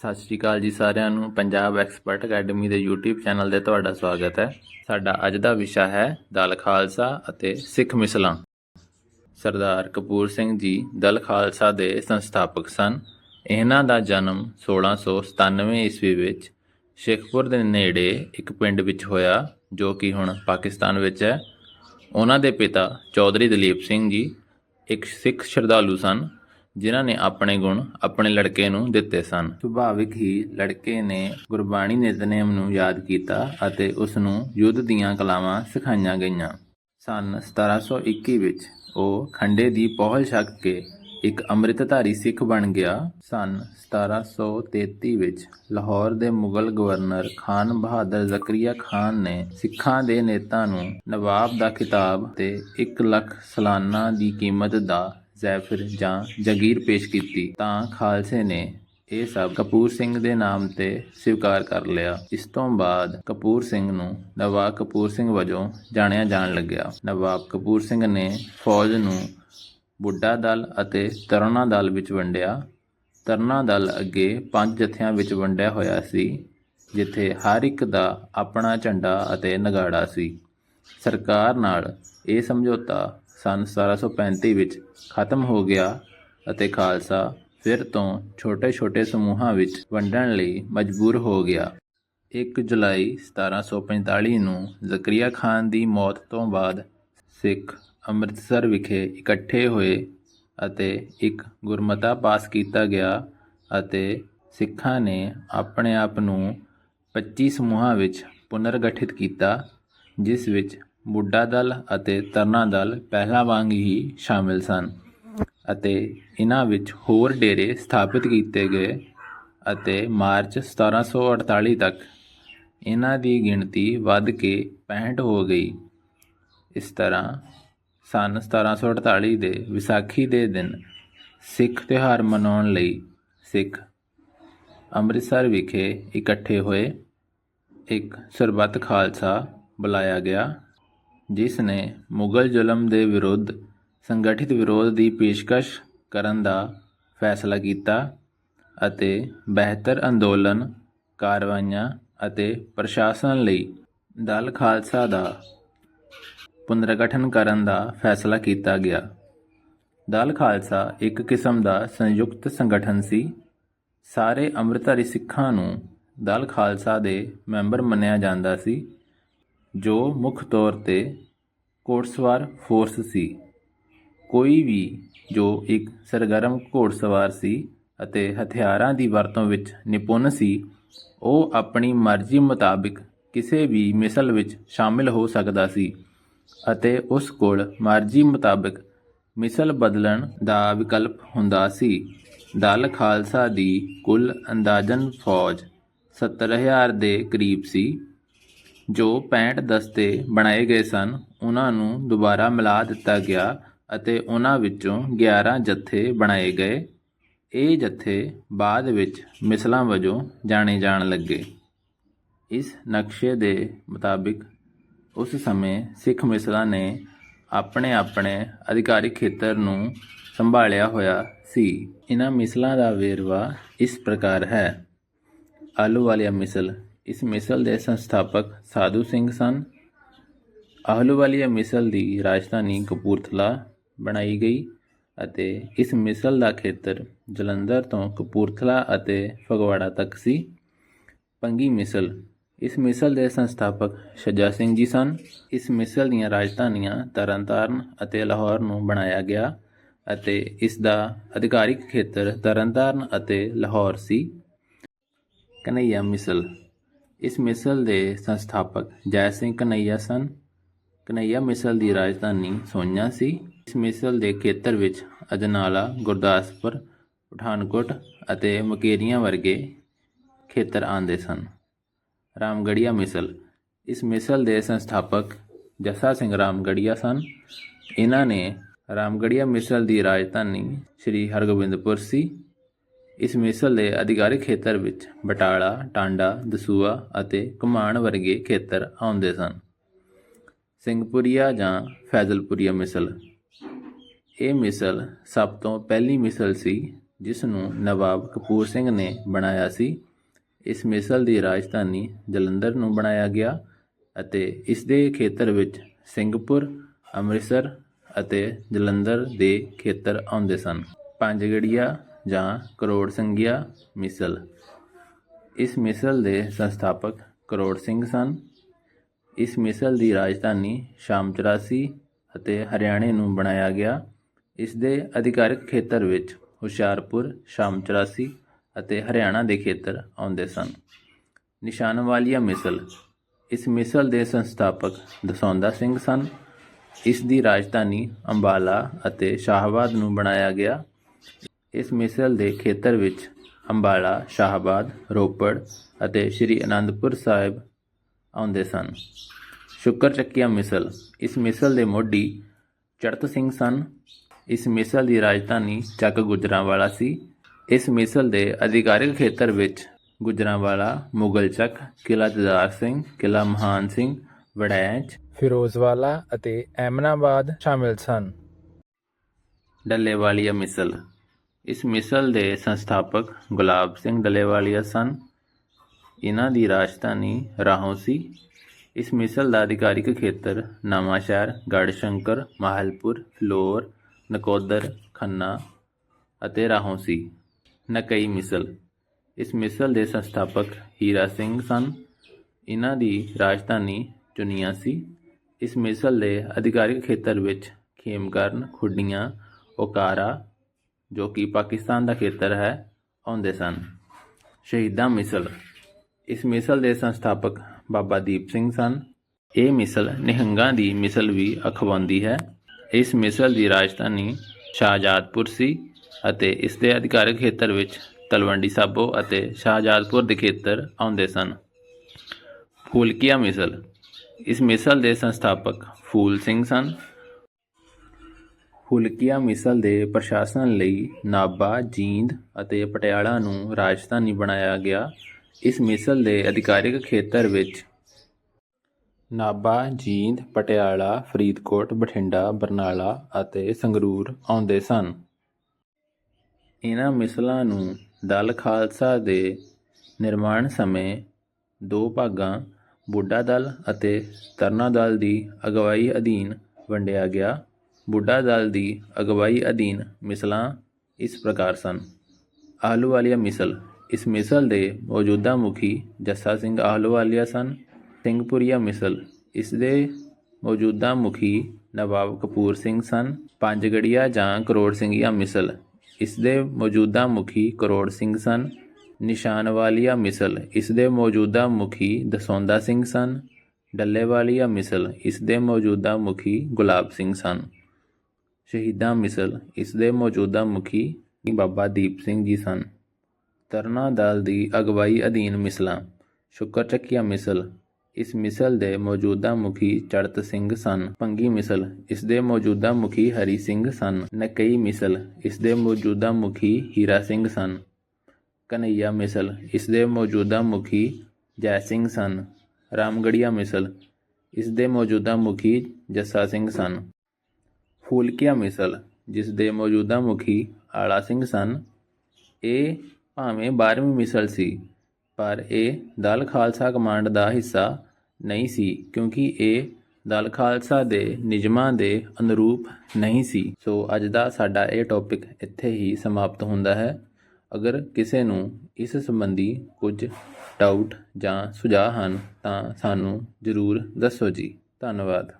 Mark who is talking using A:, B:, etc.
A: ਸਤਿ ਸ਼੍ਰੀ ਅਕਾਲ ਜੀ ਸਾਰਿਆਂ ਨੂੰ। ਪੰਜਾਬ ਐਕਸਪਰਟ ਅਕੈਡਮੀ ਦੇ YouTube ਚੈਨਲ ਤੇ ਤੁਹਾਡਾ ਸਵਾਗਤ ਹੈ। ਸਾਡਾ ਅੱਜ ਦਾ ਵਿਸ਼ਾ ਹੈ ਦਲ ਖਾਲਸਾ ਅਤੇ ਸਿੱਖ ਮਿਸਲਾਂ। ਸਰਦਾਰ ਕਪੂਰ ਸਿੰਘ ਜੀ ਦਲ ਖਾਲਸਾ ਦੇ ਸੰਸਥਾਪਕ ਸਨ। ਇਹਨਾਂ ਦਾ ਜਨਮ 1697 ਈਸਵੀ ਵਿੱਚ ਸ਼ੇਖਪੁਰ ਦੇ ਨੇੜੇ ਇੱਕ ਪਿੰਡ ਵਿੱਚ ਹੋਇਆ, ਜੋ ਕਿ ਹੁਣ ਪਾਕਿਸਤਾਨ ਵਿੱਚ ਹੈ। ਉਹਨਾਂ ਦੇ ਪਿਤਾ ਚੌਧਰੀ ਦਲੀਪ ਸਿੰਘ ਜੀ ਇੱਕ ਸਿੱਖ ਸ਼ਰਧਾਲੂ ਸਨ। ਜਿਨ੍ਹਾਂ ਨੇ ਆਪਣੇ ਗੁਣ ਆਪਣੇ ਲੜਕੇ ਨੂੰ ਦਿੱਤੇ ਸਨ। ਸੁਭਾਵਿਕ ਹੀ ਲੜਕੇ ਨੇ ਗੁਰਬਾਣੀ ਨਿਤਨੇਮ ਨੂੰ ਯਾਦ ਕੀਤਾ ਅਤੇ ਉਸ ਨੂੰ ਯੁੱਧ ਦੀਆਂ ਕਲਾਵਾਂ ਸਿਖਾਈਆਂ ਗਈਆਂ। ਸਨ 1721 ਵਿੱਚ ਉਹ ਖੰਡੇ ਦੀ ਪਹੁਲ ਛੱਕ ਕੇ ਇੱਕ ਅੰਮ੍ਰਿਤਧਾਰੀ ਸਿੱਖ ਬਣ ਗਿਆ। ਸਨ 1733 ਵਿੱਚ ਲਾਹੌਰ ਦੇ ਮੁਗਲ ਗਵਰਨਰ ਖਾਨ ਬਹਾਦਰ ਜ਼ਕਰੀਆ ਖਾਨ ਨੇ ਸਿੱਖਾਂ ਦੇ ਨੇਤਾ ਨੂੰ ਨਵਾਬ ਦਾ ਖਿਤਾਬ ਤੇ 1 ਲੱਖ ਸਾਲਾਨਾ ਦੀ ਕੀਮਤ ਦਾ ਜ਼ੈਫਰ ਜਾਂ ਜਗੀਰ ਪੇਸ਼ ਕੀਤੀ, ਤਾਂ ਖਾਲਸੇ ਨੇ ਇਹ ਸਭ ਕਪੂਰ ਸਿੰਘ ਦੇ ਨਾਮ ਤੇ ਸਵੀਕਾਰ ਕਰ ਲਿਆ। ਇਸ ਤੋਂ ਬਾਅਦ ਕਪੂਰ ਸਿੰਘ ਨੂੰ ਨਵਾਬ ਕਪੂਰ ਸਿੰਘ ਵਜੋਂ ਜਾਣਿਆ ਜਾਣ ਲੱਗਿਆ। ਨਵਾਬ ਕਪੂਰ ਸਿੰਘ ਨੇ ਫੌਜ ਨੂੰ ਬੁੱਢਾ ਦਲ ਅਤੇ ਤਰਨਾ ਦਲ ਵਿੱਚ ਵੰਡਿਆ। ਤਰਨਾ ਦਲ ਅੱਗੇ ਪੰਜ ਜਥਿਆਂ ਵਿੱਚ ਵੰਡਿਆ ਹੋਇਆ ਸੀ, ਜਿੱਥੇ ਹਰ ਇੱਕ ਦਾ ਆਪਣਾ ਝੰਡਾ ਅਤੇ ਨਗਾੜਾ ਸੀ। ਸਰਕਾਰ ਨਾਲ ਇਹ ਸਮਝੌਤਾ ਸਨ 1735 ਵਿੱਚ ਖਤਮ ਹੋ ਗਿਆ ਅਤੇ ਖਾਲਸਾ ਫਿਰ ਤੋਂ ਛੋਟੇ-ਛੋਟੇ ਸਮੂਹਾਂ ਵਿੱਚ ਵੰਡਣ ਲਈ ਮਜਬੂਰ ਹੋ ਗਿਆ। 1 ਜੁਲਾਈ 1745 ਨੂੰ ਜ਼ਕਰੀਆ ਖਾਨ ਦੀ ਮੌਤ ਤੋਂ ਬਾਅਦ ਸਿੱਖ ਅੰਮ੍ਰਿਤਸਰ ਵਿਖੇ ਇਕੱਠੇ ਹੋਏ ਅਤੇ ਇੱਕ ਗੁਰਮਤਾ ਪਾਸ ਕੀਤਾ ਗਿਆ ਅਤੇ ਸਿੱਖਾਂ ਨੇ ਆਪਣੇ ਆਪ ਨੂੰ 25 ਸਮੂਹਾਂ ਵਿੱਚ ਪੁਨਰਗਠਿਤ ਕੀਤਾ, ਜਿਸ ਵਿੱਚ ਬੁੱਢਾ ਦਲ ਅਤੇ ਤਰਨਾ ਦਲ ਪਹਿਲਾਂ ਵਾਂਗ ਹੀ ਸ਼ਾਮਿਲ ਸਨ ਅਤੇ ਇਹਨਾਂ ਵਿੱਚ ਹੋਰ ਡੇਰੇ ਸਥਾਪਿਤ ਕੀਤੇ ਗਏ ਅਤੇ ਮਾਰਚ 1748 ਤੱਕ ਇਹਨਾਂ ਦੀ ਗਿਣਤੀ ਵੱਧ ਕੇ 65 ਹੋ ਗਈ। ਇਸ ਤਰ੍ਹਾਂ ਸਨ 1748 ਦੇ ਵਿਸਾਖੀ ਦੇ ਦਿਨ ਸਿੱਖ ਤਿਉਹਾਰ ਮਨਾਉਣ ਲਈ ਸਿੱਖ ਅੰਮ੍ਰਿਤਸਰ ਵਿਖੇ ਇਕੱਠੇ ਹੋਏ ਇੱਕ ਸਰਬੱਤ ਖਾਲਸਾ ਬੁਲਾਇਆ ਗਿਆ। ਜਿਸ ਨੇ ਮੁਗਲ ਜ਼ੁਲਮ ਦੇ ਵਿਰੁੱਧ ਸੰਗਠਿਤ ਵਿਰੋਧ ਦੀ ਪੇਸ਼ਕਸ਼ ਕਰਨ ਦਾ ਫੈਸਲਾ ਕੀਤਾ ਅਤੇ ਬਿਹਤਰ ਅੰਦੋਲਨ, ਕਾਰਵਾਈਆਂ ਅਤੇ ਪ੍ਰਸ਼ਾਸਨ ਲਈ ਦਲ ਖਾਲਸਾ ਦਾ ਪੁਨਰਗਠਨ ਕਰਨ ਦਾ ਫੈਸਲਾ ਕੀਤਾ ਗਿਆ। ਦਲ ਖਾਲਸਾ ਇੱਕ ਕਿਸਮ ਦਾ ਸੰਯੁਕਤ ਸੰਗਠਨ ਸੀ। ਸਾਰੇ ਅੰਮ੍ਰਿਤਧਾਰੀ ਸਿੱਖਾਂ ਨੂੰ ਦਲ ਖਾਲਸਾ ਦੇ ਮੈਂਬਰ ਮੰਨਿਆ ਜਾਂਦਾ ਸੀ। ਜੋ ਮੁੱਖ ਤੌਰ ਤੇ ਘੋੜਸਵਾਰ ਫੋਰਸ ਸੀ। ਕੋਈ ਵੀ ਜੋ ਇੱਕ ਸਰਗਰਮ ਘੋੜਸਵਾਰ ਸੀ ਅਤੇ ਹਥਿਆਰਾਂ ਦੀ ਵਰਤੋਂ ਵਿੱਚ ਨਿਪੁੰਨ ਸੀ, ਉਹ ਆਪਣੀ ਮਰਜ਼ੀ ਮੁਤਾਬਿਕ ਕਿਸੇ ਵੀ ਮਿਸਲ ਵਿੱਚ ਸ਼ਾਮਿਲ ਹੋ ਸਕਦਾ ਸੀ ਅਤੇ ਉਸ ਕੋਲ ਮਰਜ਼ੀ ਮੁਤਾਬਿਕ ਮਿਸਲ ਬਦਲਣ ਦਾ ਵਿਕਲਪ ਹੁੰਦਾ ਸੀ। ਦਲ ਖਾਲਸਾ ਦੀ ਕੁੱਲ ਅੰਦਾਜ਼ਨ ਫੌਜ 70000 ਦੇ ਕਰੀਬ ਸੀ। ਜੋ 65 ਦਸਤੇ ਬਣਾਏ ਗਏ ਸਨ, ਉਹਨਾਂ ਨੂੰ ਦੁਬਾਰਾ ਮਿਲਾ ਦਿੱਤਾ ਗਿਆ ਅਤੇ ਉਹਨਾਂ ਵਿੱਚੋਂ 11 ਜੱਥੇ ਬਣਾਏ ਗਏ। ਇਹ ਜੱਥੇ ਬਾਅਦ ਵਿੱਚ ਮਿਸਲਾਂ ਵਜੋਂ ਜਾਣੇ ਜਾਣ ਲੱਗੇ। ਇਸ ਨਕਸ਼ੇ ਦੇ ਮੁਤਾਬਿਕ ਉਸ ਸਮੇਂ ਸਿੱਖ ਮਿਸਲਾਂ ਨੇ ਆਪਣੇ ਆਪਣੇ ਅਧਿਕਾਰਿਕ ਖੇਤਰ ਨੂੰ ਸੰਭਾਲਿਆ ਹੋਇਆ ਸੀ। ਇਹਨਾਂ ਮਿਸਲਾਂ ਦਾ ਵੇਰਵਾ ਇਸ ਪ੍ਰਕਾਰ ਹੈ। ਆਲੂ ਵਾਲੀਆ ਮਿਸਲ ਇਸ ਮਿਸਲ ਦੇ ਸੰਸਥਾਪਕ ਸਾਧੂ ਸਿੰਘ ਸਨ। ਆਹਲੂਵਾਲੀਆ ਮਿਸਲ ਦੀ ਰਾਜਧਾਨੀ ਕਪੂਰਥਲਾ ਬਣਾਈ ਗਈ ਅਤੇ ਇਸ ਮਿਸਲ ਦਾ ਖੇਤਰ ਜਲੰਧਰ ਤੋਂ ਕਪੂਰਥਲਾ ਅਤੇ ਫਗਵਾੜਾ ਤੱਕ ਸੀ। ਪੰਗੀ ਮਿਸਲ, ਇਸ ਮਿਸਲ ਦੇ ਸੰਸਥਾਪਕ ਸ਼ਜਾ ਸਿੰਘ ਜੀ ਸਨ। ਇਸ ਮਿਸਲ ਦੀਆਂ ਰਾਜਧਾਨੀਆਂ ਤਰਨਤਾਰਨ ਅਤੇ ਲਾਹੌਰ ਨੂੰ ਬਣਾਇਆ ਗਿਆ ਅਤੇ ਇਸ ਦਾ ਅਧਿਕਾਰਿਕ ਖੇਤਰ ਤਰਨਤਾਰਨ ਅਤੇ ਲਾਹੌਰ ਸੀ। ਕਨਈਆ ਮਿਸਲ ਇਸ ਮਿਸਲ ਦੇ ਸੰਸਥਾਪਕ ਜੈ ਸਿੰਘ ਕਨਈਆ ਸਨ। ਕਨਈਆ ਮਿਸਲ ਦੀ ਰਾਜਧਾਨੀ ਸੋਨਿਆ ਸੀ। ਇਸ ਮਿਸਲ ਦੇ ਖੇਤਰ ਵਿੱਚ ਅਜਨਾਲਾ, ਗੁਰਦਾਸਪੁਰ, ਪਠਾਨਕੋਟ ਅਤੇ ਮਕੇਰੀਆਂ ਵਰਗੇ ਖੇਤਰ ਆਉਂਦੇ ਸਨ। ਰਾਮਗੜੀਆ ਮਿਸਲ। ਇਸ ਮਿਸਲ ਦੇ ਸੰਸਥਾਪਕ ਜੱਸਾ ਸਿੰਘ ਰਾਮਗੜੀਆ ਸਨ। ਇਹਨਾਂ ਨੇ ਰਾਮਗੜੀਆ ਮਿਸਲ ਦੀ ਰਾਜਧਾਨੀ ਸ੍ਰੀ ਹਰਗੋਬਿੰਦਪੁਰ ਸੀ। ਇਸ ਮਿਸਲ ਦੇ ਅਧਿਕਾਰਿਕ ਖੇਤਰ ਵਿੱਚ ਬਟਾਲਾ, ਟਾਂਡਾ ਦਸੂਆ ਅਤੇ ਘੁਮਾਣ ਵਰਗੇ ਖੇਤਰ ਆਉਂਦੇ ਸਨ। ਸਿੰਘਪੁਰੀਆ ਜਾਂ ਫੈਜ਼ਲਪੁਰੀਆ ਮਿਸਲ। ਇਹ ਮਿਸਲ ਸਭ ਤੋਂ ਪਹਿਲੀ ਮਿਸਲ ਸੀ ਜਿਸ ਨੂੰ ਨਵਾਬ ਕਪੂਰ ਸਿੰਘ ਨੇ ਬਣਾਇਆ ਸੀ। ਇਸ ਮਿਸਲ ਦੀ ਰਾਜਧਾਨੀ ਜਲੰਧਰ ਨੂੰ ਬਣਾਇਆ ਗਿਆ ਅਤੇ ਇਸ ਦੇ ਖੇਤਰ ਵਿੱਚ ਸਿੰਘਪੁਰ ਅੰਮ੍ਰਿਤਸਰ ਅਤੇ ਜਲੰਧਰ ਦੇ ਖੇਤਰ ਆਉਂਦੇ ਸਨ। ਪੰਜਗੜੀਆ ਜਾਂ ਕਰੋੜ ਸੰਗਿਆ ਮਿਸਲ। ਇਸ ਮਿਸਲ ਦੇ ਸੰਸਥਾਪਕ ਕਰੋੜ ਸਿੰਘ ਸਨ। ਇਸ ਮਿਸਲ ਦੀ ਰਾਜਧਾਨੀ ਸ਼ਾਮ ਸ਼ਾਮਚਰਾਸੀ ਅਤੇ ਹਰਿਆਣੇ ਨੂੰ ਬਣਾਇਆ ਗਿਆ। ਇਸ ਦੇ ਅਧਿਕਾਰਕ ਖੇਤਰ ਵਿੱਚ ਹੁਸ਼ਿਆਰਪੁਰ, ਸ਼ਾਮ ਸ਼ਾਮਚਰਾਸੀ ਅਤੇ ਹਰਿਆਣਾ ਦੇ ਖੇਤਰ ਆਉਂਦੇ ਸਨ। ਨਿਸ਼ਾਨ ਵਾਲੀਆ ਮਿਸਲ। ਇਸ ਮਿਸਲ ਦੇ ਸੰਸਥਾਪਕ ਦਸੌਂਦਾ ਸਿੰਘ ਸਨ। ਇਸ ਦੀ ਰਾਜਧਾਨੀ ਅੰਬਾਲਾ ਅਤੇ ਸ਼ਾਹਬਾਦ ਨੂੰ ਬਣਾਇਆ ਗਿਆ। ਇਸ ਮਿਸਲ ਦੇ ਖੇਤਰ ਵਿੱਚ ਅੰਬਾਲਾ, ਸ਼ਾਹਬਾਦ, ਰੋਪੜ ਅਤੇ ਸ੍ਰੀ ਅਨੰਦਪੁਰ ਸਾਹਿਬ ਆਉਂਦੇ ਸਨ। ਸ਼ੁਕਰ ਚੱਕੀਆ ਮਿਸਲ। ਇਸ ਮਿਸਲ ਦੇ ਮੋਢੀ ਚੜਤ ਸਿੰਘ ਸਨ। ਇਸ ਮਿਸਲ ਦੀ ਰਾਜਧਾਨੀ ਚੱਕ ਗੁਜਰਾਂਵਾਲਾ ਸੀ। ਇਸ ਮਿਸਲ ਦੇ ਅਧਿਕਾਰਿਕ ਖੇਤਰ ਵਿੱਚ ਗੁਜਰਾਂਵਾਲਾ, ਮੁਗਲ ਚੱਕ ਕਿਲਾ ਜਦਾਰ ਸਿੰਘ ਕਿਲਾ ਮਹਾਨ ਸਿੰਘ, ਵੜੈਚ,
B: ਫਿਰੋਜ਼ਵਾਲਾ ਅਤੇ ਐਮਨਾਬਾਦ ਸ਼ਾਮਿਲ ਸਨ।
A: ਡੱਲੇਵਾਲੀਆ ਮਿਸਲ। ਇਸ ਮਿਸਲ ਦੇ ਸੰਸਥਾਪਕ ਗੁਲਾਬ ਸਿੰਘ ਡਲੇਵਾਲੀਆ ਸਨ। ਇਹਨਾਂ ਦੀ ਰਾਜਧਾਨੀ ਰਾਹੋਂ ਸੀ। ਇਸ ਮਿਸਲ ਦਾ ਅਧਿਕਾਰਿਕ ਖੇਤਰ ਨਵਾਂਸ਼ਹਿਰ ਗੜਸ਼ੰਕਰ ਮਾਹਲਪੁਰ, ਫਲੋਰ, ਨਕੋਦਰ, ਖੰਨਾ ਅਤੇ ਰਾਹੋਂ ਸੀ। ਨਕਈ ਮਿਸਲ। ਇਸ ਮਿਸਲ ਦੇ ਸੰਸਥਾਪਕ ਹੀਰਾ ਸਿੰਘ ਸਨ। ਇਹਨਾਂ ਦੀ ਰਾਜਧਾਨੀ ਚੁਨੀਆ ਸੀ। ਇਸ ਮਿਸਲ ਦੇ ਅਧਿਕਾਰਿਕ ਖੇਤਰ ਵਿੱਚ ਖੇਮਕਰਨ, ਖੁੱਡੀਆਂ, ਓਕਾਰਾ ਜੋ ਕਿ ਪਾਕਿਸਤਾਨ ਦਾ ਖੇਤਰ ਹੈ, ਆਉਂਦੇ ਸਨ। ਸ਼ਹੀਦਾਂ ਮਿਸਲ। ਇਸ ਮਿਸਲ ਦੇ ਸੰਸਥਾਪਕ ਬਾਬਾ ਦੀਪ ਸਿੰਘ ਸਨ। ਇਹ ਮਿਸਲ ਨਿਹੰਗਾਂ ਦੀ ਮਿਸਲ ਵੀ ਅਖਵਾਉਂਦੀ ਹੈ। ਇਸ ਮਿਸਲ ਦੀ ਰਾਜਧਾਨੀ ਸ਼ਾਹਜਾਦਪੁਰ ਸੀ ਅਤੇ ਇਸ ਦੇ ਅਧਿਕਾਰਕ ਖੇਤਰ ਵਿੱਚ ਤਲਵੰਡੀ ਸਾਬੋ ਅਤੇ ਸ਼ਾਹਜਾਦਪੁਰ ਦੇ ਖੇਤਰ ਆਉਂਦੇ ਸਨ। ਫੂਲਕੀਆ ਮਿਸਲ। ਇਸ ਮਿਸਲ ਦੇ ਸੰਸਥਾਪਕ ਫੂਲ ਸਿੰਘ ਸਨ। ਫੁਲਕੀਆ ਮਿਸਲ ਦੇ ਪ੍ਰਸ਼ਾਸਨ ਲਈ ਨਾਭਾ ਜੀਂਦ ਅਤੇ ਪਟਿਆਲਾ ਨੂੰ ਰਾਜਧਾਨੀ ਬਣਾਇਆ ਗਿਆ। ਇਸ ਮਿਸਲ ਦੇ ਅਧਿਕਾਰਿਕ ਖੇਤਰ ਵਿੱਚ ਨਾਭਾ ਜੀਂਦ, ਪਟਿਆਲਾ, ਫਰੀਦਕੋਟ, ਬਠਿੰਡਾ, ਬਰਨਾਲਾ ਅਤੇ ਸੰਗਰੂਰ ਆਉਂਦੇ ਸਨ। ਇਹਨਾਂ ਮਿਸਲਾਂ ਨੂੰ ਦਲ ਖਾਲਸਾ ਦੇ ਨਿਰਮਾਣ ਸਮੇਂ ਦੋ ਭਾਗਾਂ, ਬੁੱਢਾ ਦਲ ਅਤੇ ਤਰਨਾ ਦਲ ਦੀ ਅਗਵਾਈ ਅਧੀਨ ਵੰਡਿਆ ਗਿਆ। ਬੁੱਢਾ ਦਲ ਦੀ ਅਗਵਾਈ ਅਧੀਨ ਮਿਸਲਾਂ ਇਸ ਪ੍ਰਕਾਰ ਸਨ। ਆਹਲੂਵਾਲੀਆ ਮਿਸਲ ਇਸ ਮਿਸਲ ਦੇ ਮੌਜੂਦਾ ਮੁਖੀ ਜੱਸਾ ਸਿੰਘ ਆਹਲੂਵਾਲੀਆ ਸਨ। ਸਿੰਘਪੁਰੀਆ ਮਿਸਲ ਇਸ ਦੇ ਮੌਜੂਦਾ ਮੁਖੀ ਨਵਾਬ ਕਪੂਰ ਸਿੰਘ ਸਨ। ਪੰਜਗੜੀਆ ਜਾਂ ਕਰੋੜ ਸਿੰਘੀਆ ਮਿਸਲ ਇਸ ਦੇ ਮੌਜੂਦਾ ਮੁਖੀ ਕਰੋੜ ਸਿੰਘ ਸਨ। ਨਿਸ਼ਾਨਵਾਲੀਆ ਮਿਸਲ ਇਸ ਦੇ ਮੌਜੂਦਾ ਮੁਖੀ ਦਸੌਂਦਾ ਸਿੰਘ ਸਨ। ਡੱਲੇਵਾਲੀਆ ਮਿਸਲ ਇਸ ਦੇ ਮੌਜੂਦਾ ਮੁਖੀ ਗੁਲਾਬ ਸਿੰਘ ਸਨ। ਸ਼ਹੀਦਾਂ ਮਿਸਲ ਇਸ ਦੇ ਮੌਜੂਦਾ ਮੁਖੀ ਬਾਬਾ ਦੀਪ ਸਿੰਘ ਜੀ ਸਨ। ਤਰਨਾ ਦਲ ਦੀ ਅਗਵਾਈ ਅਧੀਨ ਮਿਸਲਾਂ, ਸ਼ੁਕਰ ਚੱਕੀਆ ਮਿਸਲ, ਇਸ ਮਿਸਲ ਦੇ ਮੌਜੂਦਾ ਮੁਖੀ ਚੜਤ ਸਿੰਘ ਸਨ। ਪੰਗੀ ਮਿਸਲ, ਇਸ ਦੇ ਮੌਜੂਦਾ ਮੁਖੀ ਹਰੀ ਸਿੰਘ ਸਨ। ਨਕਈ ਮਿਸਲ, ਇਸ ਦੇ ਮੌਜੂਦਾ ਮੁਖੀ ਹੀਰਾ ਸਿੰਘ ਸਨ। ਕਨਈਆ ਮਿਸਲ, ਇਸ ਦੇ ਮੌਜੂਦਾ ਮੁਖੀ ਜੈ ਸਿੰਘ ਸਨ। ਰਾਮਗੜੀਆ ਮਿਸਲ, ਇਸ ਦੇ ਮੌਜੂਦਾ ਮੁਖੀ ਜੱਸਾ ਸਿੰਘ ਸਨ। ਫੂਲਕੀਆ ਮਿਸਲ ਜਿਸ ਦੇ ਮੌਜੂਦਾ ਮੁਖੀ ਆਲਾ ਸਿੰਘ ਸਨ। ਇਹ ਭਾਵੇਂ 12ਵੀਂ ਮਿਸਲ ਸੀ, ਪਰ ਇਹ ਦਲ ਖਾਲਸਾ ਕਮਾਂਡ ਦਾ ਹਿੱਸਾ ਨਹੀਂ ਸੀ, ਕਿਉਂਕਿ ਇਹ ਦਲ ਖਾਲਸਾ ਦੇ ਨਿਯਮਾਂ ਦੇ ਅਨੁਰੂਪ ਨਹੀਂ ਸੀ। ਸੋ ਅੱਜ ਦਾ ਸਾਡਾ ਇਹ ਟੌਪਿਕ ਇੱਥੇ ਹੀ ਸਮਾਪਤ ਹੁੰਦਾ ਹੈ। ਅਗਰ ਕਿਸੇ ਨੂੰ ਇਸ ਸੰਬੰਧੀ ਕੁਝ ਡਾਊਟ ਜਾਂ ਸੁਝਾਅ ਹਨ, ਤਾਂ ਸਾਨੂੰ ਜ਼ਰੂਰ ਦੱਸੋ ਜੀ। ਧੰਨਵਾਦ।